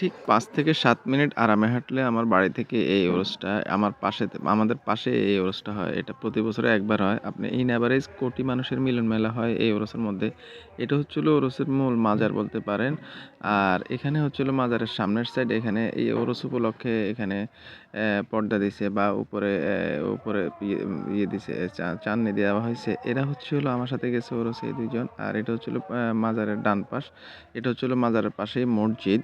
ঠিক পাঁচ থেকে সাত মিনিট আরামে হাঁটলে আমার বাড়ি থেকে এই ওরসটা আমার পাশে আমাদের পাশে এই ওরসটা হয়। এটা প্রতি বছরে একবার হয়। আপনি ইন এভারেজ কোটি মানুষের মিলন মেলা হয় এই ওরসের মধ্যে। এটা হচ্ছে হলো ওরসের মূল মাজার বলতে পারেন। আর এখানে হচ্ছে হলো মাজারের সামনের সাইড এখানে এই ওরস উপলক্ষে এখানে পর্দা দিছে বা উপরে উপরে ইয়ে ইয়ে দিছে চান্নি দেওয়া হয়েছে। এরা হচ্ছে হলো আমার সাথে গেছে ওরসে এই ২ আর এটা হচ্ছে হলো অ্যা মাজারের ডান পাশ। এটা হচ্ছে হলো মাজারের পাশেই মসজিদ।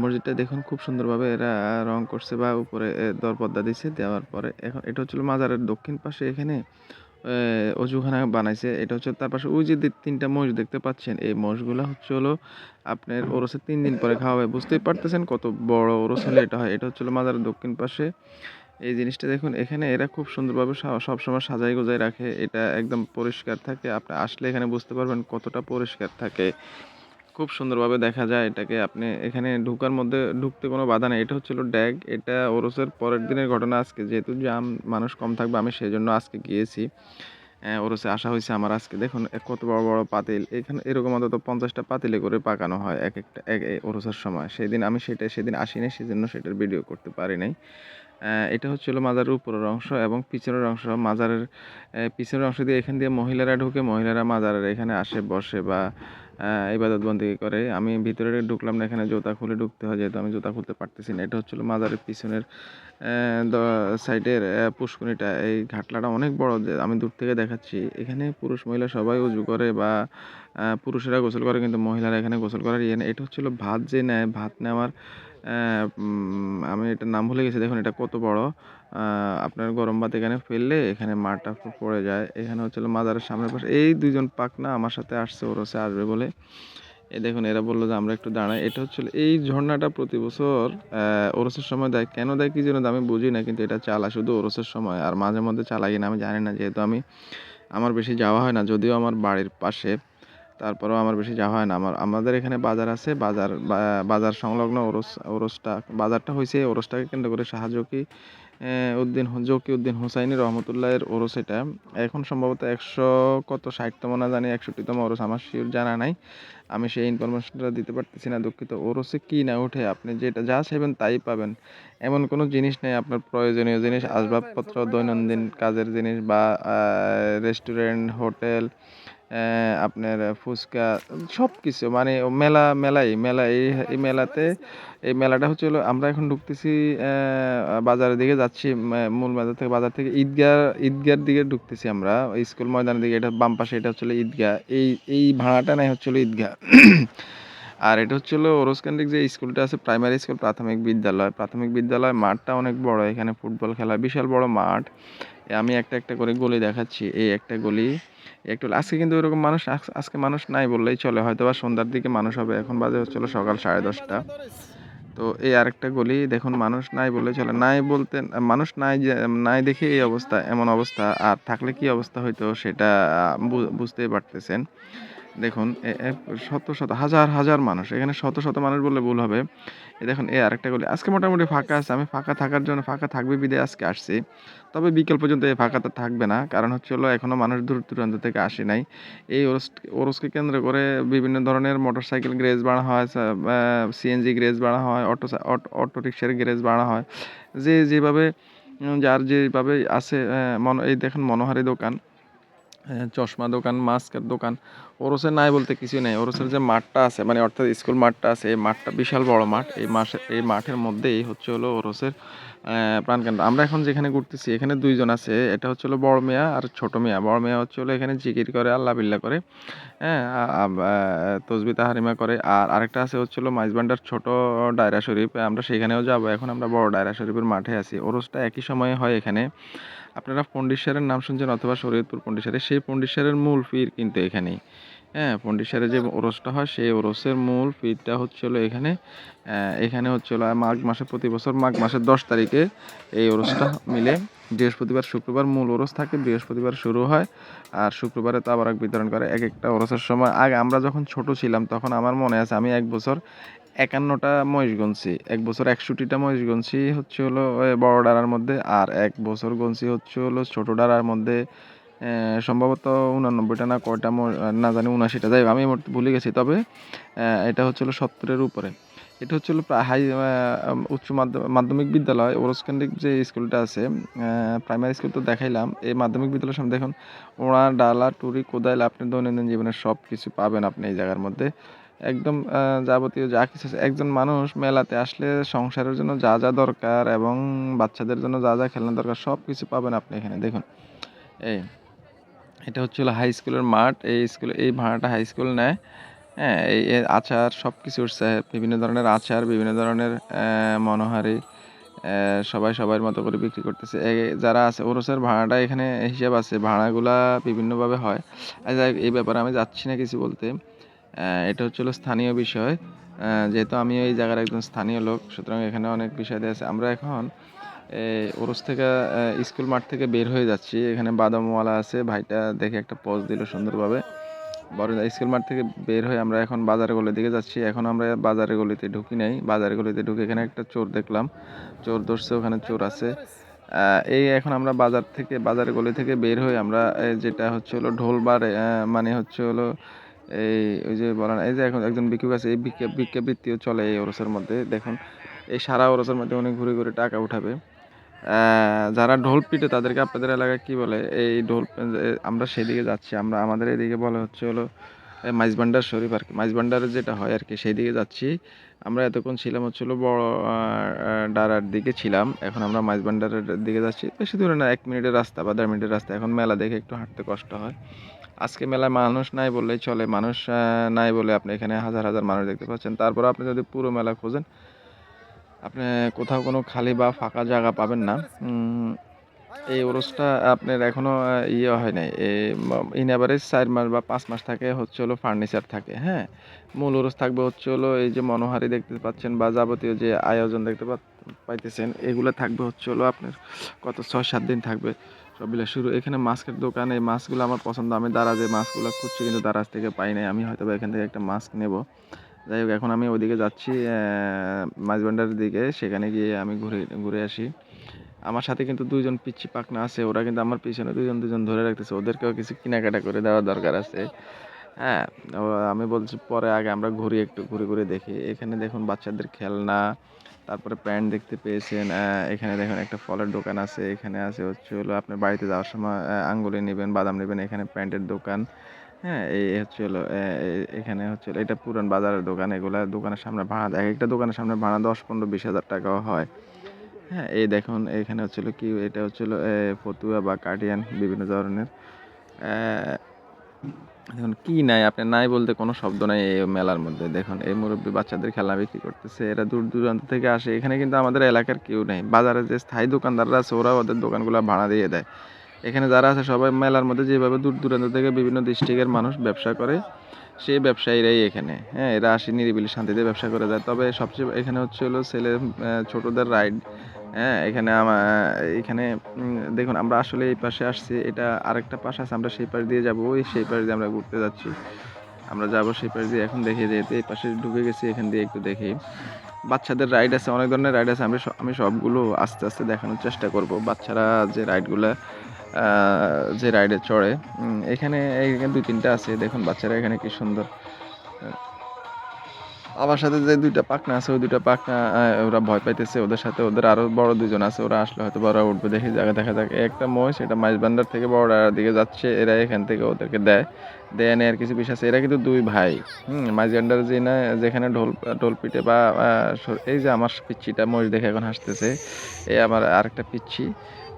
মসজিদটা দেখুন খুব সুন্দরভাবে এরা রং করছে বা উপরে এ দরপর্দা দিছে। দেওয়ার পরে এখন এটা হচ্ছিল মাজারের দক্ষিণ পাশে এখানে অজুখানা বানাইছে। এটা হচ্ছে তার পাশে ওই যে তিনটা ৩ মোষ দেখতে পাচ্ছেন, এই মোষগুলা হচ্ছে হলো আপনার ওরসের ৩ দিন পরে খাওয়া হয়। বুঝতেই পারতেছেন কত বড় ওরস হলে এটা হয়। এটা হচ্ছে হলো মাজারের দক্ষিণ পাশে। এই জিনিসটা দেখুন এখানে এরা খুব সুন্দরভাবে সবসময় সাজায় গোছায় রাখে। এটা একদম পরিষ্কার থাকে। আপনি আসলে এখানে বুঝতে পারবেন কতটা পরিষ্কার থাকে। খুব সুন্দরভাবে দেখা যায় এটাকে আপনি এখানে ঢুকার মধ্যে ঢুকতে কোনো বাধা নেই। এটা হচ্ছে হলো ড্যাগ। এটা ওরসের পরের দিনের ঘটনা আজকে যেহেতু জাম মানুষ কম থাকবে আমি সেই জন্য আজকে গিয়েছি। ওরসে আসা হয়েছে আমার আজকে। দেখুন কত বড়, বড় পাতিল। এখানে এরকম অন্তত পঞ্চাশটা পাতিলে করে পাকানো হয় এক একটা এক ওরসের সময়। সেদিন আমি সেটা সেদিন আসি নাই সেজন্য সেটার ভিডিও করতে পারি নাই। এটা হচ্ছে হলো মাজারের উপরের অংশ এবং পিছনের অংশ। মাজারের পিছনের অংশ দিয়ে এখান দিয়ে মহিলারা ঢুকে। মহিলারা মাজারের এখানে আসে বসে বা ইবাদত বন্দেগি করে। আমি ভিতরে ঢুকলাম না এখানে জুতা খুলে ঢুকতে হয় যেহেতু আমি জুতা খুলতে পারতেছি না। এটা হচ্ছে হলো মাজারের পিছনের সাইডের অ্যা পুষ্করিটা। এই ঘাটলাটা অনেক বড় যে আমি দূর থেকে দেখাচ্ছি। এখানে পুরুষ মহিলা সবাই উজু করে বা পুরুষেরা গোসল করে কিন্তু মহিলারা এখানে গোসল করার ইয়ে। এটা হচ্ছে হলো ভাত যে নেয়, ভাত নেওয়ার আমি এটার নাম ভুলে গেছি। দেখুন এটা কত বড়। আপনার গরম ভাত এখানে ফেললে এখানে মারটা প, পড়ে যায়। এখানে হচ্ছে হলো মাজারের সামনের পাশে এই ২ জন পাকনা আমার সাথে আসছে, ওর ওরসে আসবে বলে। এ দেখুন, এরা বলল যে আমরা একটু দাঁড়াই। এটা হচ্ছে হলো এই ঝর্ণাটা প্রতি বছর ওরসের সময় দেয়। কেন দেয় কি জন্য আমি বুঝি না। কিন্তু এটা চালা শুধু ওরসের সময়। আর মাঝে মধ্যে চালায় কিনা আমি জানি না। যেহেতু আমি, আমার বেশি যাওয়া হয় না। যদিও আমার বাড়ির পাশে। তারপরেও আমার বেশি যাওয়া হয় না। আমার আমাদের এখানে বাজার আছে। বাজার বাজার সংলগ্ন ওরস ওরসটা বাজারটা হইছে ওরসটাকে কেন্দ্র করে শাহজকি উদ্দিন জকিউদ্দিন হুসাইনি রহমতুল্লাহের ওরস এটা। এখন সম্ভবত ১০০ কত ৬০ তম না জানি ৬১ তম ওরস আমার শিওর জানা নাই। আমি সেই ইনফরমেশনটা দিতে পারতেছি না দুঃখিত। ওরসে কি না ওঠে আপনি যেটা যা চাইবেন তাই পাবেন। এমন কোনো জিনিস নেই আপনার প্রয়োজনীয় জিনিস, আসবাবপত্র, দৈনন্দিন কাজের জিনিস বা রেস্টুরেন্ট, হোটেল আপনার ফুচকা, সবকিছু মানে মেলা, মেলাই মেলা এই এই মেলাতে, এই মেলাটা হচ্ছে আমরা এখন ঢুকতেছি বাজারের দিকে যাচ্ছি মূল বাজার থেকে বাজার থেকে ঈদগাহ, ঈদগাহর দিকে ঢুকতেছি আমরা। স্কুল ময়দানের দিকে, এটা বাম পাশে, এটা হচ্ছে হলো ঈদগাহ। এই এই ভাড়াটা নেয় হচ্ছে হলো ঈদগাহ। আর এটা হচ্ছে হলো ওরসকেন্দ্রিক যে স্কুলটা আছে, প্রাইমারি স্কুল, প্রাথমিক বিদ্যালয়। প্রাথমিক বিদ্যালয় মাঠটা অনেক বড়। এখানে ফুটবল খেলা, বিশাল বড় মাঠ। আমি একটা, একটা করে গলি দেখাচ্ছি। এই একটা গলি, একটু আজকে কিন্তু ওরকম মানুষ আজকে মানুষ নাই বললেই চলে। হয়তো বা সন্ধ্যার দিকে মানুষ হবে। এখন বাজে হচ্ছে হলো সকাল ১০:৩০ তো এই আরেকটা গলি দেখুন মানুষ নাই বললেই চলে। নাই বলতে মানুষ নাই যে নাই দেখে এই অবস্থা, এমন অবস্থা। আর থাকলে কি অবস্থা হইতো সেটা বুঝতেই পারতেছেন। দেখুন শত, শত হাজার, হাজার মানুষ। এখানে শত, শত মানুষ বললে ভুল হবে। দেখুন এই আরেকটা গলি। আজকে মোটামুটি ফাঁকা আছে। আমি ফাঁকা থাকার জন্য ফাঁকা থাকবে বিধায় আজকে আসছি। তবে বিকেল পর্যন্ত এই ফাঁকাটা থাকবে না। কারণ হচ্ছে হলো এখনও মানুষ দূর দূরান্ত থেকে আসে নাই। এই ওরস ওরসকে কেন্দ্র করে বিভিন্ন ধরনের মোটরসাইকেল গ্রেজ বাড়া হয়, সিএনজি গ্রেজ বাড়া হয়, অটো অটো অটোরিকশার গ্যারেজ বানানো হয়। যে যেভাবে যার যেভাবে আছে মন এই দেখেন মনোহারি দোকান, চশমা দোকান, মাস্কের দোকান। ওরসের নাই বলতে কিছুই নাই। ওরসের যে মাঠটা আছে মানে অর্থাৎ স্কুল মাঠটা আছে এই মাঠটা বিশাল বড় মাঠ। এই মাসে এই মাঠের মধ্যেই হচ্ছে হলো ওরসের প্রাণকেন্দ্র। আমরা এখন যেখানে ঘুরতেছি এখানে দুইজন আছে। এটা হচ্ছে হলো বড় মিয়া আর ছোট মিয়া। বড় মিয়া হচ্ছে হলো এখানে জিকির করে, আল্লাহ বিল্লাহ করে। হ্যাঁ? তসবিহ তাহরিমা করে। আর আরেকটা আছে হচ্ছে হলো মাইজবান্ডার ছোট ডায়রা শরীফ। আমরা সেখানেও যাব। এখন আমরা বড় ডায়রা শরীফের মাঠে আছি। ওরসটা একই সময়ে হয় এখানে। আপনারা পন্ডিতসারের নাম শুনছেন অথবা শরীয়তপুর পন্ডিতসারের। সেই পন্ডিতসারের মূল পীর কিন্তু এখানেই। হ্যাঁ? পন্ডিতসারে যে ওরসটা হয় সেই ওরসের মূল পীরটা হচ্ছে হলো এখানে। এখানে হচ্ছে হলো মাঘ মাসে প্রতি বছর মাঘ মাসের ১০ তারিখে এই ওরসটা মিলে বৃহস্পতিবার, শুক্রবার মূল ওরস থাকে। বৃহস্পতিবার শুরু হয়। আর শুক্রবারে তাবারক বিতরণ করে। এক একটা ওরসের সময় আগে আমরা যখন ছোট ছিলাম তখন আমার মনে আছে আমি এক বছর ৫১ টা মহিষ গুনছি। ১ বছর ৬১ টা মহিষ গুনছি হচ্ছে হলো বড় ডাড়ার মধ্যে। আর এক বছর গুনছি হচ্ছে হলো ছোট ডারার মধ্যে সম্ভবত উনানব্বইটা না কয়টা না জানি উনাশিটা যাই আমি ভুলে গেছি। তবে এটা হচ্ছে হলো ৭০ উপরে। এটা হচ্ছে হলো প্রা হাই উচ্চ মাধ্য মাধ্যমিক বিদ্যালয় ওরস কেন্দ্রিক যে স্কুলটা আছে প্রাইমারি স্কুল তো দেখাইলাম। এই মাধ্যমিক বিদ্যালয়ের সামনে দেখুন ওড়া, ডালা, টুরি, কোদাল আপনি দৈনন্দিন জীবনের সবকিছু পাবেন আপনি এই জায়গার মধ্যে। একদম যাবতীয় যা কিছু আছে একজন মানুষ মেলাতে আসলে সংসারের জন্য যা, যা দরকার এবং বাচ্চাদের জন্য যা, যা খেলনা দরকার সব কিছু পাবেন আপনি এখানে দেখুন। এই এটা হচ্ছে হলো হাই স্কুলের মাঠ। এই স্কুলে এই ভাড়াটা হাই স্কুল নেয়। হ্যাঁ? এই আচার সবকিছু উঠছে। বিভিন্ন ধরনের আচার, বিভিন্ন ধরনের মনোহারি সবাই সবার মতো করে বিক্রি করতেছে। যারা আছে ওরসের ভাড়াটা এখানে হিসাব আছে। ভাড়াগুলা বিভিন্নভাবে হয়। আ যাই হোক এই ব্যাপারে আমি যাচ্ছি না কিছু বলতে। এটা হচ্ছে হলো স্থানীয় বিষয়। যেহেতু আমিও এই জায়গার একজন স্থানীয় লোক, সুতরাং এখানে অনেক বিষয় আছে। আমরা এখন ওরস থেকে স্কুল মাঠ থেকে বের হয়ে যাচ্ছি। এখানে বাদামওয়ালা আছে। ভাইটা দেখে একটা পজ দিল সুন্দরভাবে। বড় স্কুল মাঠ থেকে বের হয়ে আমরা এখন বাজার গলির দিকে যাচ্ছি। এখন আমরা বাজারের গলিতে ঢুকি নাই। বাজারের গলিতে ঢুকে এখানে একটা চোর দেখলাম। চোর ধরছে, ওখানে চোর আছে। এই এখন আমরা বাজার থেকে, বাজার গলি থেকে বের হয়ে আমরা যেটা হচ্ছে হলো ঢোলবার মানে হচ্ছে হলো এই ওই যে বলে না এই যে এখন একজন ভিক্ষুক আছে এই ভিক্ষা ভিক্ষাবৃত্তিও চলে এই ওরসের মধ্যে। দেখুন এই সারা ওরসের মধ্যে উনি ঘুরে, ঘুরে টাকা উঠাবে। যারা ঢোল পিটে তাদেরকে আপনাদের এলাকায় কি বলে? এই ঢোল আমরা সেদিকে যাচ্ছি। আমরা আমাদের এদিকে বলা হচ্ছে হলো এ মাইজভান্ডার শরীফ আরকি। মাইজভান্ডারে যেটা হয় আর কি সেই দিকে যাচ্ছি। আমরা এতক্ষণ ছিলাম হচ্ছে হলো বড় ডারার দিকে ছিলাম। এখন আমরা মাইজভান্ডারের দিকে যাচ্ছি। বেশি দূরে না এক মিনিটের রাস্তা বা ১.৫ মিনিটের রাস্তা। এখন মেলা দেখে একটু হাঁটতে কষ্ট হয়। আজকে মেলায় মানুষ নাই বললেই চলে। মানুষ নাই বলে আপনি এখানে হাজার, হাজার মানুষ দেখতে পাচ্ছেন। তারপর আপনি যদি পুরো মেলা খোঁজেন আপনি কোথাও কোনো খালি বা ফাঁকা জায়গা পাবেন না। এই ওরসটা আপনার এখনও ইয়ে হয় নাই। ইন এভারেজ ৪ মাস বা পাঁচ মাস থাকে হচ্ছে হলো ফার্নিচার থাকে, হ্যাঁ? মূল ওরস থাকবে হচ্ছে হলো এই যে মনোহারি দেখতে পাচ্ছেন বা যাবতীয় যে আয়োজন দেখতে পাইতেছেন এগুলো থাকবে হচ্ছে হলো আপনার কত ৬-৭ দিন থাকবে। সব মিলে শুরু এখানে মাস্কের দোকান। এই মাছগুলো আমার পছন্দ। আমি দারাজে মাছগুলা খুঁজছি কিন্তু দারাজ থেকে পাই নাই। আমি হয়তোবা এখান থেকে একটা মাস্ক নেব যাই হোক এখন আমি ওইদিকে যাচ্ছি অ্যা মাইজভান্ডারের দিকে। সেখানে গিয়ে আমি ঘুরে, ঘুরে আসি। আমার সাথে কিন্তু ২ পিচ্ছি পাকনা আছে। ওরা কিন্তু আমার পিছনে দুজন দুজন ধরে রাখতেছে। ওদেরকেও কিছু কেনাকাটা করে দেওয়া দরকার আছে। হ্যাঁ? আমি বলছি পরে আগে আমরা ঘুরি একটু ঘুরে, ঘুরে দেখি। এখানে দেখুন বাচ্চাদের খেলনা, তারপরে প্যান্ট দেখতে পেয়েছেন। এখানে দেখুন একটা ফলের দোকান আছে। এখানে আছে হচ্ছে হলো আপনার বাড়িতে যাওয়ার সময় আঙ্গুলি নিবেন, বাদাম নিবেন। এখানে প্যান্টের দোকান। হ্যাঁ? এই হচ্ছে হলো এখানে হচ্ছে এটা পুরান বাজারের দোকান। এগুলা দোকানের সামনে ভাড়া দেয়। একেকটা দোকানের সামনে ভাড়া দশ পনেরো বিশ হাজার টাকাও হয়। হ্যাঁ? এই দেখুন এখানে হচ্ছে হলো কি এটা হচ্ছে হলো এ ফতুয়া বা কার্ডিয়ান বিভিন্ন ধরনের। দেখুন কি নাই? আপনার নাই বলতে কোনো শব্দ নাই এই মেলার মধ্যে। দেখুন এই মুরুব্বি বাচ্চাদের খেলনা বিক্রি করতেছে। এরা দূর দূরান্ত থেকে আসে। এখানে কিন্তু আমাদের এলাকার কেউ নেই বাজারে যে স্থায়ী দোকানদাররা আছে ওরা ওদের দোকানগুলা ভাড়া দিয়ে দেয়। এখানে যারা আছে সবাই মেলার মধ্যে যেভাবে দূর দূরান্ত থেকে বিভিন্ন ডিস্ট্রিক্টের মানুষ ব্যবসা করে, সেই ব্যবসায়ীরাই এখানে। হ্যাঁ? এরা আসে নিরিবিলি শান্তিতে ব্যবসা করে যায়। তবে সবচেয়ে এখানে হচ্ছে হলো ছেলে ছোটদের রাইড। হ্যাঁ? এখানে আমা এখানে দেখুন আমরা আসলে এই পাশে আসছি। এটা আরেকটা পাশ আছে। আমরা সেই পাশ দিয়ে যাব। ওই সেই পাশ দিয়ে আমরা ঘুরতে যাচ্ছি। আমরা যাব সেই পাশ দিয়ে এখন দেখি যেহেতু এই পাশে ঢুকে গেছি এখান দিয়ে একটু দেখি। বাচ্চাদের রাইড আছে, অনেক ধরনের রাইড আছে। আমি আমি সবগুলো আস্তে, আস্তে দেখানোর চেষ্টা করব। বাচ্চারা যে রাইডগুলো যে রাইডে চড়ে এখানে এখানে ২-৩ টা আছে। দেখুন বাচ্চারা এখানে কি সুন্দর আমার সাথে যে ২ টা পাকনা আছে, ওই ২ টা পাকনা ওরা ভয় পাইতেছে। ওদের সাথে ওদের আরও বড় ২ জন আছে। ওরা আসলে হয়তোবা ওরা উঠবে। দেখি জায়গা দেখা যাক। একটা মহিষ এটা মাইজভান্ডার থেকে বড় ডারার দিকে যাচ্ছে। এরা এখান থেকে ওদেরকে দেয়। দেয়া নেয়ার কিছু বিষয় আছে। এরা কিন্তু দুই ভাই। হুম? মাইজভান্ডার যে না, যেখানে ঢোল ঢোল পিটে বা এই যে আমার পিচ্চিটা মহিষ দেখে এখন হাসতেছে। এই আমার আরেকটা পিচ্চি।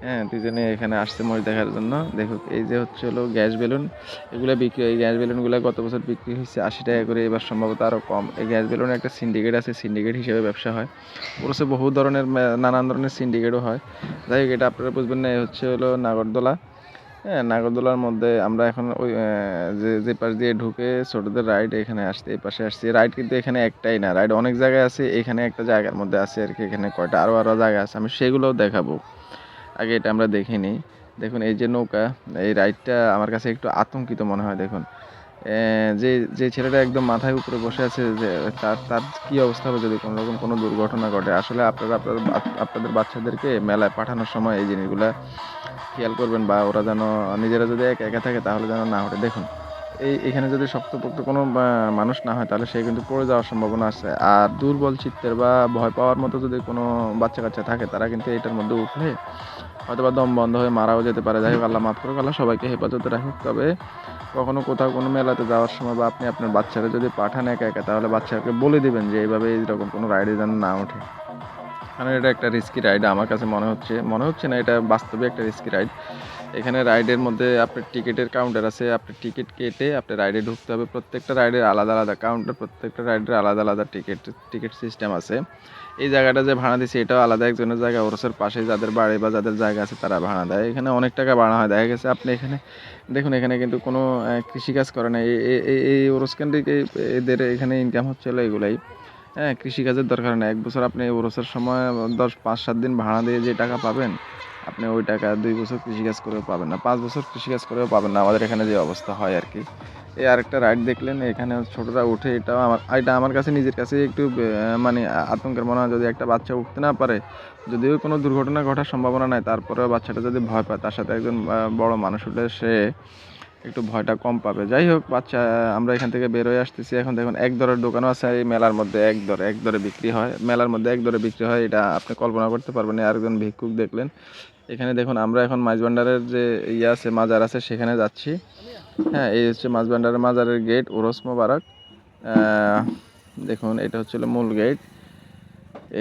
হ্যাঁ? দুজনে এখানে আসছে মহিষ দেখার জন্য। দেখুক এই যে হচ্ছে হলো গ্যাস বেলুন। এগুলো বিক্রি। এই গ্যাস বেলুনগুলো গত বছর বিক্রি হয়েছে আশি টাকা করে। এবার সম্ভবত আরও কম। এই গ্যাস বেলুনের একটা সিন্ডিকেট আছে। সিন্ডিকেট হিসেবে ব্যবসা হয়। ওরসে বহু ধরনের নানান ধরনের সিন্ডিকেটও হয়। যাই হোক এটা আপনারা বুঝবেন না। এই হচ্ছে হলো নাগরদোলা। হ্যাঁ? নাগরদোলার মধ্যে আমরা এখন ওই যে, যে পাশ দিয়ে ঢুকে ছোটদের রাইড এখানে আসছি। এই পাশে আসছি। রাইড কিন্তু এখানে একটাই না। রাইড অনেক জায়গায় আছে। এখানে একটা জায়গার মধ্যে আছে আর কি এখানে কয়টা আরও, আরও জায়গা আছে। আমি সেগুলোও দেখাবো। আগে এটা আমরা দেখে নিই। দেখুন এই যে নৌকা, এই রাইডটা আমার কাছে একটু আতঙ্কিত মনে হয় দেখুন। যে, যে ছেলেটা একদম মাথায় উপরে বসে আছে যে তার, তার কি অবস্থা হবে যদি কোনরকম কোনো দুর্ঘটনা ঘটে? আসলে আপনারা আপনাদের আপনাদের বাচ্চাদেরকে মেলায় পাঠানোর সময় এই জিনিসগুলা খেয়াল করবেন বা ওরা যেন নিজেরা যদি একা, একা থাকে তাহলে যেন না ঘটে। দেখুন এই এখানে যদি শক্তপোক্ত কোনো মানুষ না হয় তাহলে সে কিন্তু পড়ে যাওয়ার সম্ভাবনা আছে আর দুর্বল চিত্তের বা ভয় পাওয়ার মতো যদি কোনো বাচ্চা কাচ্চা থাকে তারা কিন্তু এটার মধ্যে উঠলে হয়তো বা দম বন্ধ হয়ে মারাও যেতে পারে। যাই হোক, আল্লাহ মাফ করুক, আল্লাহ সবাইকে হেফাজতে রাখুক। তবে কখনো কোথাও কোনো মেলাতে যাওয়ার সময় বা আপনি আপনার বাচ্চারা যদি পাঠান একা একা, তাহলে বাচ্চাকে বলে দিবেন যে এইভাবে এইরকম কোনো রাইডে যেন না ওঠে। কারণ এটা একটা রিস্কি রাইড আমার কাছে মনে হচ্ছে মনে হচ্ছে না, এটা বাস্তবে একটা রিস্কি রাইড এখানে রাইডের মধ্যে আপনার টিকিটের কাউন্টার আছে আপনি টিকিট কেটে আপনি রাইডে ঢুকতে হবে। প্রত্যেকটা রাইডের আলাদা আলাদা কাউন্টার প্রত্যেকটা রাইডের আলাদা আলাদা টিকিট টিকিট সিস্টেম আছে। এই জায়গাটা যে ভাড়া দিচ্ছে এটাও আলাদা একজনের জায়গা। ওরসের পাশে যাদের বাড়ি বা যাদের জায়গা আছে, তারা ভাড়া দেয়। এখানে অনেক টাকা ভাড়া হয়। দেখা গেছে আপনি এখানে, দেখুন, এখানে কিন্তু কোনো কৃষিকাজ করে না। এই- এই- ওরস কেন্দ্রিক এদের এখানে ইনকাম হচ্ছিল এগুলাই। হ্যাঁ কৃষিকাজের দরকার নেই। এক বছর আপনি ওরসের সময় দশ, পাঁচ, সাত দিন ভাড়া দিয়ে যে টাকা পাবেন, আপনি ওই টাকা দুই বছর কৃষিকাজ করেও পাবেন না, পাঁচ বছর কৃষিকাজ করেও পাবেন না। আমাদের এখানে যে অবস্থা হয় আর কি। এই আরেকটা রাইড দেখলেন, এখানে ছোটরা উঠে এটাও আমার, এটা আমার কাছে, নিজের কাছে একটু মানে আতঙ্কের মনে হয় যদি একটা বাচ্চা উঠতে না পারে, যদিও কোনো দুর্ঘটনা ঘটার সম্ভাবনা নাই, তারপরেও বাচ্চাটা যদি ভয় পায়, তার সাথে একজন বড় মানুষ উঠলে সে একটু ভয়টা কম পাবে। যাই হোক, বাচ্চা, আমরা এখান থেকে বের হয়ে আসতেছি। এখন দেখুন, এক দরের দোকানও আছে, এই মেলার মধ্যে এক দর, এক দরে বিক্রি হয়, মেলার মধ্যে এক দরে বিক্রি হয়, এটা আপনি কল্পনা করতে পারবেন আরেকজন ভিক্ষুক দেখলেন। এখানে দেখুন, আমরা এখন মাছ ভান্ডারের যে ইয়ে আছে, মাজার আছে, সেখানে যাচ্ছি। হ্যাঁ এই হচ্ছে মাঝভান্ডারের মাজারের গেট ওরস মোবারক। দেখুন, এটা হচ্ছিল মূল গেট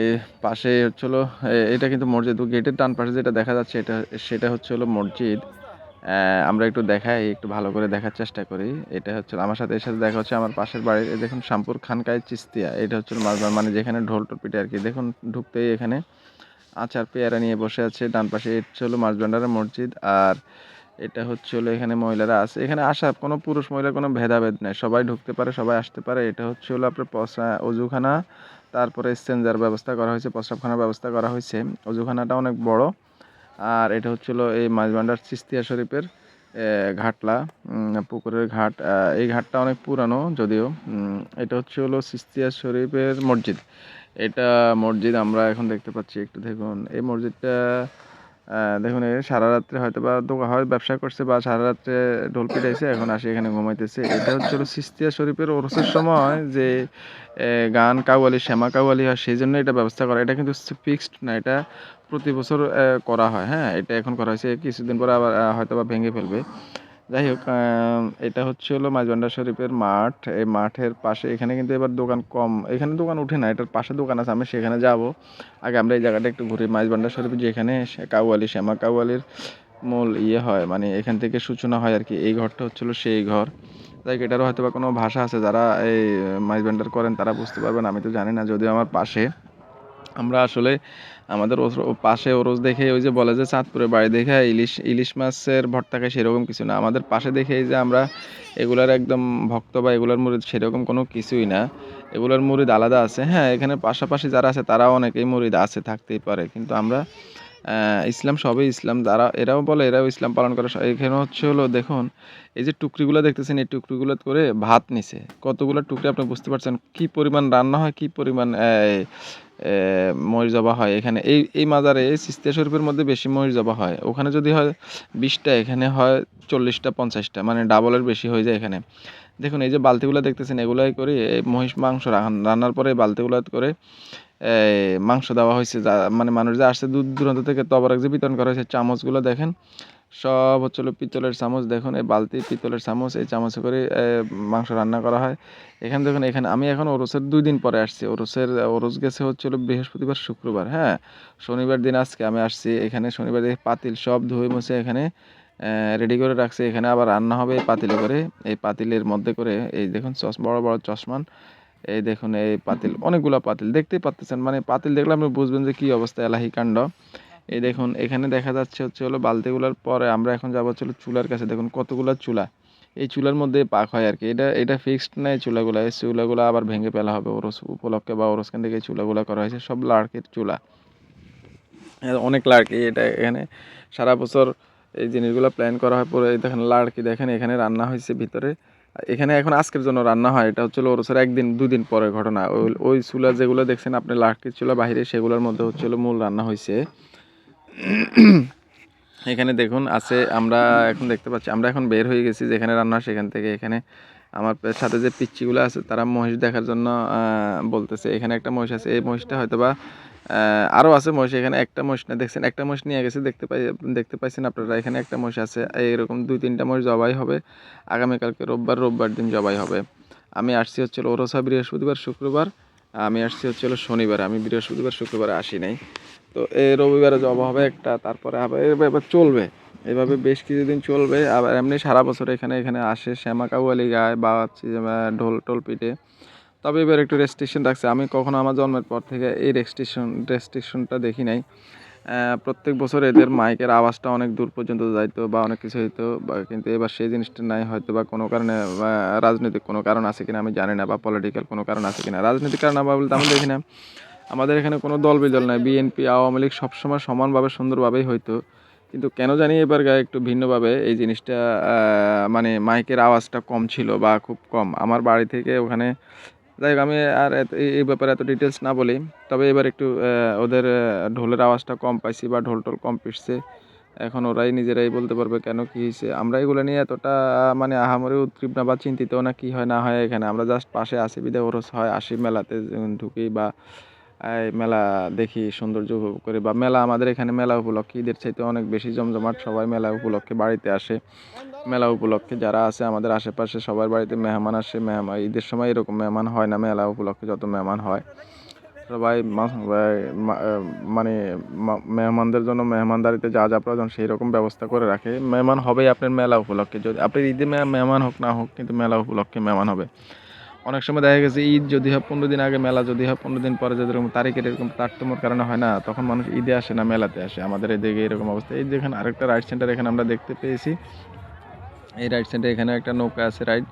এই পাশে হচ্ছিল এটা কিন্তু মসজিদ। গেটের ডান পাশে যেটা দেখা যাচ্ছে, এটা, সেটা হচ্ছে হলো মসজিদ আমরা একটু দেখাই, একটু ভালো করে দেখার চেষ্টা করি। এটা হচ্ছে, আমার সাথে এর সাথে দেখা হচ্ছে আমার পাশের বাড়ির দেখুন, শামপুর খানকায় চিস্তিয়া। এটা হচ্ছে মাঝবার মানে যেখানে ঢোল টোল পিটে আর কি। দেখুন, ঢুকতেই এখানে আচার পেয়ারা নিয়ে বসে আছে। ডান পাশে এটা হলো মাঝবান্ডারের মসজিদ। আর এটা হচ্ছে হলো এখানে মহিলারা আছে। এখানে আসা, কোনো পুরুষ মহিলার কোনো ভেদাভেদ নেই। সবাই ঢুকতে পারে, সবাই আসতে পারে। এটা হচ্ছে হলো আপনার পসা অজুখানা। তারপরে সেন্সার ব্যবস্থা করা হয়েছে, প্রস্রাবখানার ব্যবস্থা করা হয়েছে। অজুখানাটা অনেক বড়। আর এটা হচ্ছিল এই মাঝভান্ডার চিস্তিয়া শরীফের ঘাটলা পুকুরের ঘাট। এই ঘাটটা অনেক পুরানো যদিও। এটা হচ্ছে হলো চিস্তিয়া শরীফের মসজিদ। এটা মসজিদ আমরা এখন দেখতে পাচ্ছি। একটু দেখুন। এই মসজিদটা দেখুন এ সারা রাত্রে হয়তো বা দোকান হয় ব্যবসা করছে বা সারা রাত্রে ঢোল পিটাইছে, এখন আসি এখানে ঘুমাইতেছে। এটা হচ্ছে সিস্তিয়া শরীফের ওরসের সময় যে গান কাওয়ালি শ্যামা কাওয়ালি হয়, সেই জন্য এটা ব্যবস্থা করা। এটা কিন্তু ফিক্সড না, এটা প্রতি বছর করা হয়। হ্যাঁ এটা এখন করা হয়েছে, কিছুদিন পরে আবার হয়তো বা ভেঙে ফেলবে। যাই হোক এটা হচ্ছে হলো মাইজবান্ডা শরীফের মাঠ। এই মাঠের পাশে, এখানে কিন্তু এবার দোকান কম। এখানে দোকান উঠে না, এটার পাশে দোকান আছে, আমি সেখানে যাব। আগে আমরা এই জায়গাটা একটু ঘুরি। মাইজবান্ডা শরীফ যেখানে কাউয়ালি, শ্যামা কাউয়ালির মূল ইয়ে হয় মানে এখান থেকে সূচনা হয় আর কি। এই ঘরটা হচ্ছিল সেই ঘর। তাই এটারও হয়তো বা কোনো ভাষা আছে, যারা এই মাইজবান্ডার করেন, তারা বুঝতে পারবেন, আমি তো জানি না, যদিও আমার পাশে। আমরা আসলে আমাদের পাশে ওরস দেখে ওই যে বলে যে চাঁদপুরে বাড়ি দেখে ইলিশ ইলিশ মাছের ভর্তা খাই সেরকম কিছু না। আমাদের পাশে দেখে এই যে আমরা এগুলার একদম ভক্ত বা এগুলার মুরিদ সেরকম কোনো কিছুই না। এগুলার মুরিদ আলাদা আছে। হ্যাঁ এখানে পাশাপাশি যারা আছে তারাও অনেকেই মুরিদ আছে, থাকতেই পারে। কিন্তু আমরা ইসলাম সবই ইসলাম। যারা, এরাও বলে এরাও ইসলাম পালন করে। এখানে হচ্ছে হলো দেখুন, এই যে টুকরিগুলো দেখতেছেন, এই টুকরিগুলো করে ভাত নিছে। কতগুলো টুকরি আপনি বুঝতে পারছেন? কি পরিমাণ রান্না হয়, কি পরিমাণ জবা হয়। এখানে এই এই মাজারে, এই সিস্তিয়া শরীফের মধ্যে বেশি জবা হয়। ওখানে যদি হয় বিশটা, এখানে হয় চল্লিশটা, পঞ্চাশটা মানে ডাবলের বেশি হয়ে যায় এখানে। দেখুন, এই যে বালতিগুলো দেখতেছেন, এগুলাই করে এই মহিষ মাংস রান্নার পরে বালতিগুলো করে মাংস দেওয়া হয়েছে। মানে মানুষ যে আসছে দূর দূরান্ত থেকে, তবরক যে বিতরণ করা হয়েছে, চামচগুলো দেখেন সব হচ্ছে হলো পিতলের চামচ, দেখুন এই বালতি পিতলের চামচ, এই চামচে করে মাংস রান্না করা হয়। এখানে দেখুন, এখানে আমি এখন ওরসের দুই দিন পরে আসছি। ওরসের, ওরস গেছে হচ্ছে হলো বৃহস্পতিবার, শুক্রবার হ্যাঁ? শনিবার দিন আজকে আমি আসছি। এখানে শনিবার পাতিল সব ধুয়ে মুছে এখানে রেডি করে রাখছে। এখানে আবার রান্না হবে এই পাতিলে করে। এই পাতিলের মধ্যে করে, এই দেখুন, চশ, বড় বড় চশমান, এই দেখুন, এই পাতিল, অনেকগুলো পাতিল। দেখতেই পাচ্ছেন মানে পাতিল দেখলে আপনি বুঝবেন যে কী অবস্থা, এলাহি কাণ্ড। এই দেখুন, এখানে দেখা যাচ্ছে হচ্ছে হলো বালতিগুলোর পরে আমরা এখন যাব হচ্ছে চুলার কাছে। দেখুন কতগুলো চুলা। এই চুলার মধ্যে পাক হয় আর কি। এটা এটা ফিক্সড না এই চুলাগুলো। এই চুলাগুলো আবার ভেঙে ফেলা হবে ওরস উপলক্ষে বা ওরসখান থেকে এই চুলাগুলো করা হয়েছে। সব লাড়কির চুলা। অনেক লাড়কি এটা এখানে। সারা বছর এই জিনিসগুলো প্ল্যান করা হয়। পরে দেখেন লাড়কি দেখেন, এখানে রান্না হয়েছে ভিতরে। এখানে এখন আজকের জন্য রান্না হয়। এটা হচ্ছে ওরসের একদিন, দুদিন পরের ঘটনা। ওই ওই চুলা যেগুলো দেখছেন আপনি লাড়কির চুলা বাইরে সেগুলোর মধ্যে হচ্ছে মূল রান্না হয়েছে। এখানে দেখুন, আছে আমরা এখন দেখতে পাচ্ছি, আমরা এখন বের হয়ে গেছি যেখানে রান্না সেখান থেকে। এখানে আমার সাথে যে পিচ্চিগুলো আছে, তারা মহিষ দেখার জন্য বলতেছে। এখানে একটা মহিষ আছে, এই মহিষটা হয়তো বা আরও আছে মহিষ। এখানে একটা মহিষ না, দেখছেন, একটা মহিষ নিয়ে গেছে, দেখতে পাই, দেখতে পাইছেন আপনারা, এখানে একটা মহিষ আছে। এইরকম দুই তিনটা মহিষ জবাই হবে। আগামীকালকে রোববার রোববার দিন জবাই হবে। আমি আসছি হচ্ছিল ওরসা বৃহস্পতিবার, শুক্রবার। আমি আসছি হচ্ছিল শনিবার। আমি বৃহস্পতিবার, শুক্রবার আসি নাই। তো এই রবিবারে জবা হবে একটা, তারপরে আবার এবার চলবে। এভাবে বেশ কিছুদিন চলবে, আবার এমনি সারা বছর এখানে এখানে আসে, শ্যামা কাউয়ালি গায়, বা হচ্ছে ঢোল টোল পিটে। তবে এবার একটু রেস্ট্রিকশন রাখছে। আমি কখনো আমার জন্মের পর থেকে এই রেস্ট্রিকশন রেস্ট্রিকশনটা দেখি নাই। প্রত্যেক বছর এদের মাইকের আওয়াজটা অনেক দূর পর্যন্ত যাইতো বা অনেক কিছু হইতো, বা কিন্তু এবার সেই জিনিসটা নাই, হয়তো বা কোনো কারণে রাজনৈতিক কোনো কারণ আছে কিনা আমি জানি না, বা পলিটিক্যাল কোনো কারণ আছে কিনা। রাজনৈতিক কারণ বলতে আমি দেখি না। আমাদের এখানে কোনো দল বিদল নাই বিএনপি আওয়ামী লীগ সবসময় সমানভাবে, সুন্দরভাবেই হইতো। কিন্তু কেন জানি এবার গায়ে একটু ভিন্নভাবে এই জিনিসটা মানে মাইকের আওয়াজটা কম ছিল বা খুব কম। আমার বাড়ি থেকে ওখানে, যাই হোক আমি আর এই ব্যাপারে এত ডিটেলস না বলি। তবে এবার একটু ওদের ঢোলের আওয়াজটা কম পাইছি বা ঢোল টোল কম পিটছে। এখন ওরাই নিজেরাই বলতে পারবে কেন কী হয়েছে আমরা এগুলো নিয়ে এতটা মানে আহামরি উদ্গ্রীব বা চিন্তিত না কী হয় না হয় এখানে। আমরা জাস্ট পাশে আসি, বিদে ওরস হয়, আসি মেলাতে ঢুকি বা মেলা দেখি সৌন্দর্য উপভোগ করি বা মেলা আমাদের এখানে মেলা উপলক্ষে, ঈদের চাইতে অনেক বেশি জমজমাট সবাই মেলা উপলক্ষে বাড়িতে আসে। মেলা উপলক্ষে যারা আছে আমাদের আশেপাশে সবার বাড়িতে মেহমান আসে, মেহমান, ঈদের সময় এরকম মেহমান হয় না, মেলা উপলক্ষে যত মেহমান হয়। সবাই মানে মেহমানদের জন্য মেহমানদারিতে যা যা প্রয়োজন সেই রকম ব্যবস্থা করে রাখে। মেহমান হবেই আপনার মেলা উপলক্ষে, যদি আপনার ঈদে মেহমান হোক না হোক, কিন্তু মেলা উপলক্ষে মেহমান হবে। অনেক সময় দেখা গেছে ঈদ যদি হয় পনেরো দিন আগে মেলা, যদি হয় পনেরো দিন পরে যদি এরকম তারিখের এরকম তারতম্যর কারণে হয় না, তখন মানুষ ঈদে আসে না, মেলাতে আসে। আমাদের এদিকে এরকম অবস্থা। এই যেখানে আরেকটা রাইড সেন্টার এখানে আমরা দেখতে পেয়েছি। এই রাইড সেন্টার এখানে একটা নৌকা আছে রাইড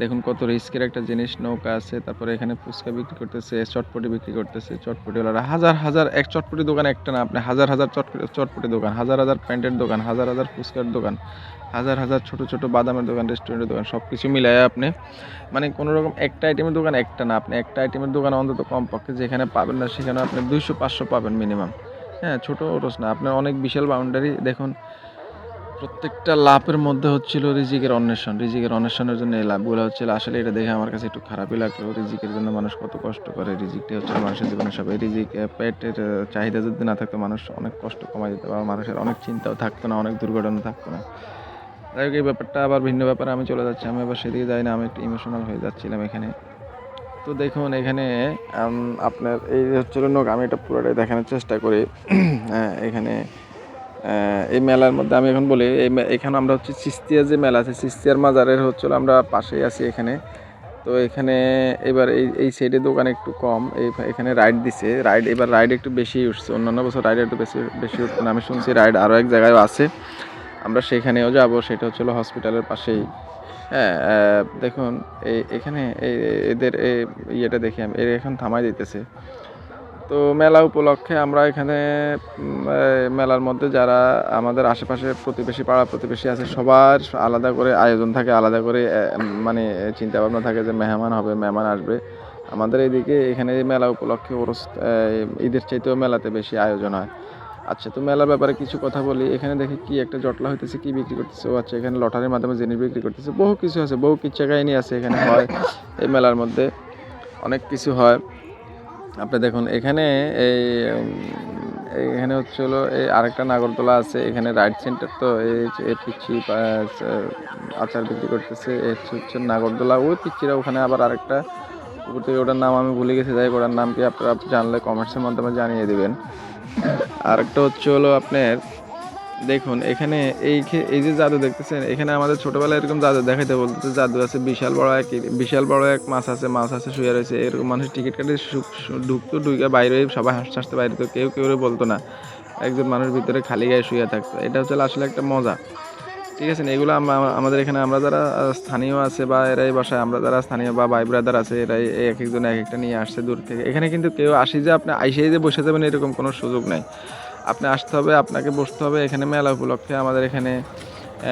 দেখুন কত রিস্কের একটা জিনিস, নৌকা আছে, তারপরে এখানে ফুচকা বিক্রি করতেছে, চটপটি বিক্রি করতেছে, চটপটিওয়ালারা হাজার হাজার, এক চটপটি দোকান একটা না, আপনি হাজার হাজার চটপটি চটপটি দোকান, হাজার হাজার প্যান্টের দোকান, হাজার হাজার ফুচকার দোকান, হাজার হাজার ছোট ছোট বাদামের দোকান, রেস্টুরেন্টের দোকান সব কিছু মিলাই আপনি মানে কোনো রকম একটা আইটেমের দোকান একটা না, আপনি একটা আইটেমের দোকান অন্তত কমপক্ষে যেখানে পাবেন না, সেখানে আপনি দুইশো, পাঁচশো পাবেন মিনিমাম হ্যাঁ ছোটো ওরস না, আপনার অনেক বিশাল বাউন্ডারি দেখুন প্রত্যেকটা লাভের মধ্যে হচ্ছিল রিজিকের অন্বেষণ, রিজিকের অন্বেষণের জন্য এই লাভগুলো হচ্ছিল, আসলে এটা দেখে আমার কাছে একটু খারাপই লাগল। রিজিকের জন্য মানুষ কত কষ্ট করে রিজিকটা হচ্ছে মানুষের জীবনে সব এই রিজিক পেটের চাহিদা যদি না থাকতো মানুষ অনেক কষ্ট কমাই দিতে পারতো মানুষের অনেক চিন্তাও থাকতো না, অনেক দুর্ঘটনা থাকতো না। যাই হোক, এই ব্যাপারটা আবার ভিন্ন ব্যাপারে আমি চলে যাচ্ছি। আমি আবার সেদিকে যাই না, আমি একটু ইমোশনাল হয়ে যাচ্ছিলাম এখানে। তো দেখুন, এখানে আপনার এই হচ্ছিল, নোক, আমি এটা পুরোটাই দেখানোর চেষ্টা করি। হ্যাঁ এখানে এই মেলার মধ্যে আমি এখন বলি, এই এখানে আমরা হচ্ছে চিস্তিয়া যে মেলা আছে চিস্তিয়ার মাজারের হচ্ছিল আমরা পাশেই আছি এখানে। তো এখানে এবার এই এই সাইডে দোকান একটু কম, এই এখানে রাইড দিছে। রাইড এবার রাইড একটু বেশি উঠছে। অন্যান্য বছর রাইড একটু বেশি বেশি উঠতো না। আমি শুনছি রাইড আরও এক জায়গায় আছে। আমরা সেখানেও যাব, সেটা হচ্ছিল হসপিটালের পাশেই। হ্যাঁ দেখুন, এই এখানে এদের এই ইয়েটা দেখি আমি। এখন থামাই দিতেছে। তো মেলা উপলক্ষে আমরা এখানে মেলার মধ্যে যারা আমাদের আশেপাশে প্রতিবেশী পাড়া প্রতিবেশী আছে, সবার আলাদা করে আয়োজন থাকে, আলাদা করে মানে চিন্তা ভাবনা থাকে যে মেহমান হবে, মেহমান আসবে। আমাদের এইদিকে এখানে মেলা উপলক্ষে ওরস ঈদের চাইতেও মেলাতে বেশি আয়োজন হয়। আচ্ছা তো মেলার ব্যাপারে কিছু কথা বলি। এখানে দেখি কি একটা জটলা হইতেছে, কি বিক্রি করতেছে? ও আচ্ছা এখানে লটারির মাধ্যমে জিনিস বিক্রি করতেছে। বহু কিছু আছে, বহু কিচ্ছা কাহিনী আছে এখানে হয় এই মেলার মধ্যে। অনেক কিছু হয়। আপনি দেখুন, এখানে এই এখানে হচ্ছে হলো এই আরেকটা নাগরদোলা আছে, এখানে রাইট সেন্টার তো এই পিচ্ছি আচার বিক্রি করতেছে হচ্ছে হচ্ছে নাগরদোলা। ওই পিচ্ছিরা ওখানে আবার আরেকটা উপর থেকে ওটার নাম আমি ভুলে গেছি, যাই ওটার নাম কি আপনারা জানলে কমেন্টসের মাধ্যমে জানিয়ে দেবেন। আরেকটা হচ্ছে হলো আপনার দেখুন, এখানে এই এই যে জাদু দেখতেছেন, এখানে আমাদের ছোটবেলায় এরকম জাদু দেখাইতে বলতে জাদু আছে বিশাল বড় এক বিশাল বড় এক মাছ আছে মাছ আছে শুয়ে রয়েছে, এরকম মানুষ টিকিট কাটে ঢুকতো ঢুকে বাইরে সবাই হাসতে হাসতে বাইরে তো কেউ কেউ বলতো না, একজন মানুষ ভিতরে খালি গায়ে শুয়ে থাকতো, এটা হচ্ছে আসলে একটা মজা। ঠিক আছে, এগুলো আমাদের এখানে আমরা যারা স্থানীয় আছে বা এরাই বাসায়, আমরা যারা স্থানীয় বা ভাই ব্রাদার আছে, এরাই এক একজন এক একটা নিয়ে আসছে দূর থেকে, এখানে কিন্তু কেউ আসি যে আপনি, আইসেই যে বসে যাবেন এরকম কোনো সুযোগ নাই। আপনি আসতে হবে আপনাকে বসতে হবে। এখানে মেলা উপলক্ষে আমাদের এখানে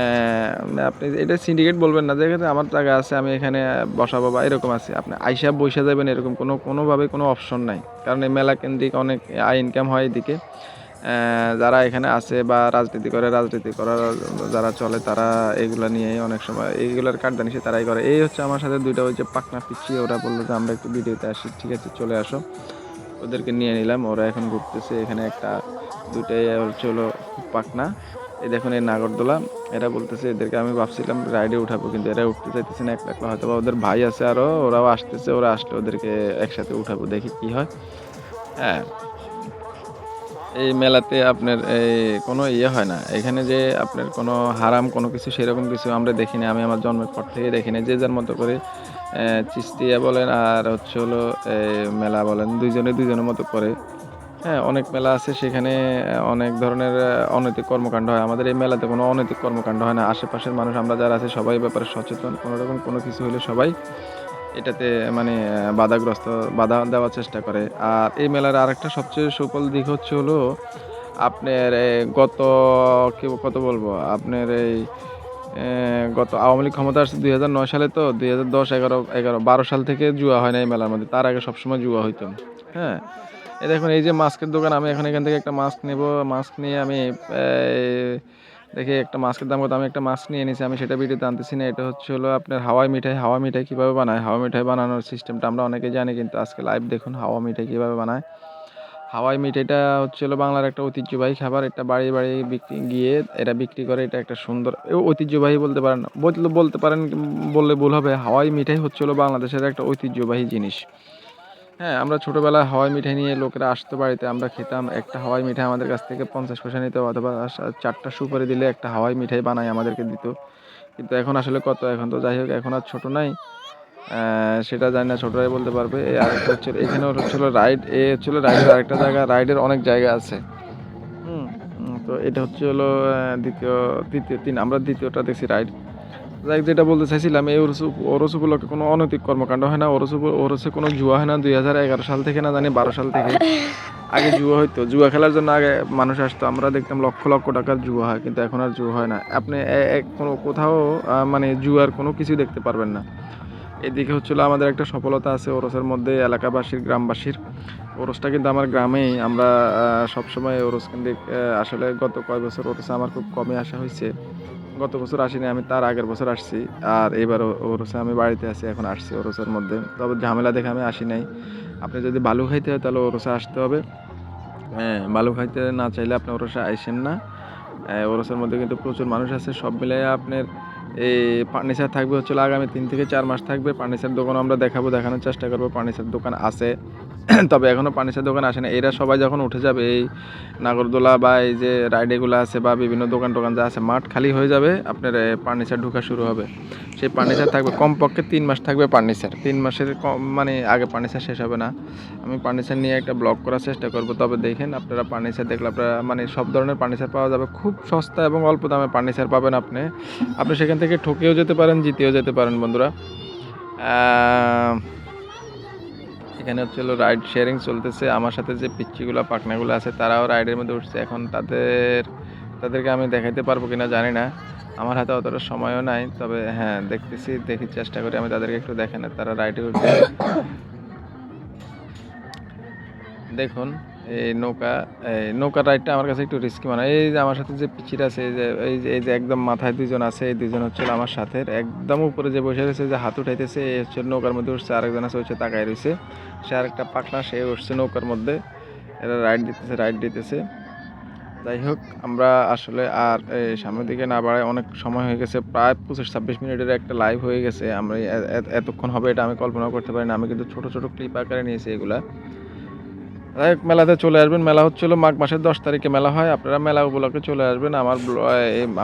আহ, আপনি এটা সিন্ডিকেট বলবেন না যে এখানে আমার জায়গা আছে আমি এখানে বসাবো বা এরকম আছে। আপনি আইসা বসে যাবেন এরকম কোনো কোনোভাবে কোনো অপশন নাই। কারণ এই মেলা কেন্দ্রিক অনেক আয় ইনকাম হয় এদিকে। যারা এখানে আছে বা রাজনীতি করে রাজনীতি করার যারা চলে তারা এগুলা নিয়েই অনেক সময় এইগুলার কাটদানি সে তারাই করে। এই হচ্ছে আমার সাথে দুইটা ওই যে পাকনা পিচ্ছি ওরা বলল যে আমরা একটু ভিডিওতে আসি ঠিক আছে চলে আসো। ওদেরকে নিয়ে নিলাম। ওরা এখন ঘুরতেছে। এখানে একটা দুটাই হচ্ছে হলো পাকনা এই দেখুন, এই নাগরদোলা। এরা বলতেছে, এদেরকে আমি ভাবছিলাম রাইডে উঠাবো, কিন্তু এরা উঠতে চাইতেছে না একলা একলা হয়তো বা ওদের ভাই আছে আরও ওরাও আসতেছে। ওরা আসলে ওদেরকে একসাথে উঠাবো, দেখি কি হয়। হ্যাঁ। এই মেলাতে আপনার এই কোনো ইয়ে হয় না। এখানে যে আপনার কোনো হারাম কোনো কিছু, সেরকম কিছু আমরা দেখিনি। আমি আমার জন্মের পর থেকে দেখিনি। যে যার মতো করে চিস্তিয়া বলেন আর হচ্ছে হলো মেলা বলেন, দুইজনে দুইজনের মতো করে। হ্যাঁ অনেক মেলা আছে সেখানে অনেক ধরনের অনৈতিক কর্মকাণ্ড হয়। আমাদের এই মেলাতে কোনো অনৈতিক কর্মকাণ্ড হয় না। আশেপাশের মানুষ, আমরা যারা আছে, সবাই ব্যাপারে সচেতন। কোনো রকম কোনো কিছু হলে সবাই এটাতে মানে বাধাগ্রস্ত, বাধা দেওয়ার চেষ্টা করে। আর এই মেলার আরেকটা সবচেয়ে সুফল দিক হচ্ছে হলো, আপনার গত, কি, কত বলব? আপনার এই গত আওয়ামী লীগ ক্ষমতা আসছে দুই হাজার নয় সালে তো, দুই হাজার দশ এগারো এগারো, বারো সাল থেকে জুয়া হয় না এই মেলার মধ্যে, তার আগে সবসময় জুয়া হইতো। হ্যাঁ? এই দেখুন, এই যে মাস্কের দোকান, আমি এখন এখান থেকে একটা মাস্ক নেব, মাস্ক নিয়ে আমি দেখি একটা মাস্কের দাম কত, আমি একটা মাস্ক নিয়ে এনেছি, আমি সেটা ভিডিওতে আনতেছি না, এটা হচ্ছে হলো আপনার হাওয়াই মিঠাই হাওয়া মিঠাই কীভাবে বানায়? হাওয়া মিঠাই বানানোর সিস্টেমটা আমরা অনেকেই জানি, কিন্তু আজকে লাইভ দেখুন হাওয়া মিঠাই কীভাবে বানায়? হাওয়াই মিঠাইটা হচ্ছে হলো বাংলার একটা ঐতিহ্যবাহী খাবার। এটা বাড়ি বাড়ি বিক্রি, গিয়ে এটা বিক্রি করে এটা একটা সুন্দর ঐতিহ্যবাহী বলতে পারেন বলতে বলতে পারেন বললে ভুল হবে। হাওয়াই মিঠাই হচ্ছে হলো বাংলাদেশের একটা ঐতিহ্যবাহী জিনিস। হ্যাঁ আমরা ছোটোবেলায় হাওয়াই মিঠাই নিয়ে লোকেরা আসতো বাড়িতে, আমরা খেতাম। একটা হাওয়াই মিঠাই আমাদের কাছ থেকে পঞ্চাশ পয়সা নিত অথবা চারটা সুপারি দিলে একটা হাওয়াই মিঠাই বানাই আমাদেরকে দিত। কিন্তু এখন আসলে কত, এখন তো যাই হোক, এখন আর ছোটো নাই। সেটা জানি না ছোটরাই বলতে পারবে। এই আরেকটা হচ্ছে এখানে হচ্ছিল রাইড এ হচ্ছিল রাইডের আরেকটা জায়গা রাইডের অনেক জায়গা আছে। হুম। তো এটা হচ্ছে হলো দ্বিতীয় তৃতীয় তিন আমরা দ্বিতীয়টা দেখছি রাইড যাই যেটা বলতে চাইছিলাম এই ওরস ওরস উপলক্ষে কোনো অনৈতিক কর্মকাণ্ড হয় না। ওরস ওরসে কোনো জুয়া হয় না দুই হাজার এগারো সাল থেকে না জানি বারো সাল থেকে। আগে জুয়া হইতো জুয়া খেলার জন্য আগে মানুষ আসতো। আমরা দেখতাম লক্ষ লক্ষ টাকার জুয়া হয় কিন্তু এখন আর জুয়া হয় না। আপনি এক কোনো কোথাও মানে জুয়ার কোনো কিছু দেখতে পারবেন না। এদিকে হচ্ছিল আমাদের একটা সফলতা আছে ওরসের মধ্যে, এলাকাবাসীর, গ্রামবাসীর। ওরসটা কিন্তু আমার গ্রামেই। আমরা সবসময় ওরস কিন্তু আসলে গত কয় বছর ওরসে আমার খুব কমই আসা হয়েছে। গত বছর আসিনি, আমি তার আগের বছর আসছি। আর এবার ওরসে আমি বাড়িতে আছি, এখন আসছি ওরসের মধ্যে। তবে ঝামেলা দেখে আমি আসি নাই। আপনি যদি বালু খাইতে হয়, তাহলে ওরসে আসতে হবে। হ্যাঁ বালু খাইতে না চাইলে আপনি ওরসে আইসেন না। ওরসের মধ্যে কিন্তু প্রচুর মানুষ আছে। সব মিলিয়ে আপনার এই ফার্নিচার থাকবে হচ্ছে আগামী তিন থেকে চার মাস থাকবে। ফার্নিচার দোকানও আমরা দেখাবো, দেখানোর চেষ্টা করব। ফার্নিচার দোকান আছে। তবে এখনও ফার্নিচার দোকান আসে না এরা সবাই যখন উঠে যাবে, এই নাগরদোলা বা এই যে রাইডেগুলো আছে বা বিভিন্ন দোকান টোকান যা আছে, মাঠ খালি হয়ে যাবে, আপনার ফার্নিচার ঢোকা শুরু হবে। সেই ফার্নিচার থাকবে, কমপক্ষে তিন মাস থাকবে ফার্নিচার তিন মাসের কম মানে আগে ফার্নিচার শেষ হবে না। আমি ফার্নিচার নিয়ে একটা ব্লগ করার চেষ্টা করব। তবে দেখেন, আপনারা ফার্নিচার দেখলে আপনারা মানে সব ধরনের ফার্নিচার পাওয়া যাবে। খুব সস্তা এবং অল্প দামে ফার্নিচার পাবেন আপনি। আপনি সেখান থেকে ঠকেও যেতে পারেন, জিতেও যেতে পারেন, বন্ধুরা। এখানে হচ্ছে হলো রাইড শেয়ারিং চলতেছে। আমার সাথে যে পিচ্ছিগুলো পাখনাগুলো আছে, তারাও রাইডের মধ্যে উঠছে। এখন তাদের, তাদেরকে আমি দেখাইতে পারব কিনা জানি না। আমার হাতে অতটা সময়ও নাই, তবে হ্যাঁ দেখতেছি, দেখি চেষ্টা করি। আমি তাদেরকে একটু দেখে না তারা রাইডে উঠছে। দেখুন, এই নৌকা এই নৌকা রাইডটা আমার কাছে একটু রিস্কি মনে এই যে আমার সাথে যে পিচির আছে, এই যে এই যে এই যে একদম মাথায় দুজন আছে, এই দুজন হচ্ছে আমার সাথে একদম উপরে যে বসে রয়েছে, যে হাত উঠাইতেছে, এই হচ্ছে নৌকার মধ্যে উঠছে, আরেকজন আছে হচ্ছে তাকায় রয়েছে। সে আরেকটা পাকনা সে উঠছে নৌকার মধ্যে। এরা রাইড দিতেছে রাইড দিতেছে। যাই হোক, আমরা আসলে আর সামনের দিকে না বাড়ায় অনেক সময় হয়ে গেছে। প্রায় পঁচিশ ছাব্বিশ মিনিটের একটা লাইভ হয়ে গেছে। আমরা এতক্ষণ হবে এটা আমি কল্পনা করতে পারি না। আমি কিন্তু ছোট ছোট ক্লিপ আকারে নিয়েছি এগুলা। মেলাতে চলে আসবেন। মেলা হচ্ছিল মাঘ মাসের দশ তারিখে মেলা হয়। আপনারা মেলা উপলক্ষে চলে আসবেন। আমার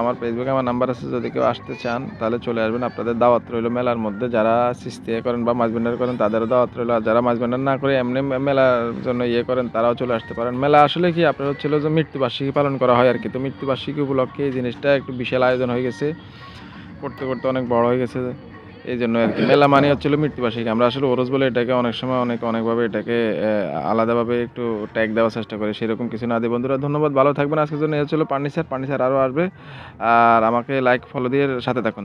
আমার ফেসবুকে আমার নাম্বার আছে। যদি কেউ আসতে চান, তাহলে চলে আসবেন। আপনাদের দাওয়াত রইল মেলার মধ্যে। যারা সিস্তিয়া করেন বা মাছ ভান্ডার করেন, তাদেরও দাওয়াত রইল। আর যারা মাছ ভান্ডার না করে, এমনি মেলার জন্য ইয়ে করেন, তারাও চলে আসতে পারেন। মেলা আসলে কি, আপনার হচ্ছিল যে মৃত্যুবার্ষিকী পালন করা হয় আর কি। তো মৃত্যুবার্ষিকী উপলক্ষে এই জিনিসটা একটু বিশাল আয়োজন হয়ে গেছে। করতে করতে অনেক বড় হয়ে গেছে। এই জন্য আর কি। মেলা মানে হচ্ছিল মৃত্যুবার্ষিকী। আমরা আসলে ওরস বলে এটাকে অনেক সময় অনেক অনেকভাবে এটাকে আলাদাভাবে একটু ট্যাগ দেওয়ার চেষ্টা করি। সেরকম কিছু না দিই বন্ধুরা, ধন্যবাদ। ভালো থাকবেন। আজকের জন্য এ হচ্ছিল পার্নিচার পার্নিচার আরও আসবে। আর আমাকে লাইক ফলো দিয়ে সাথে থাকুন।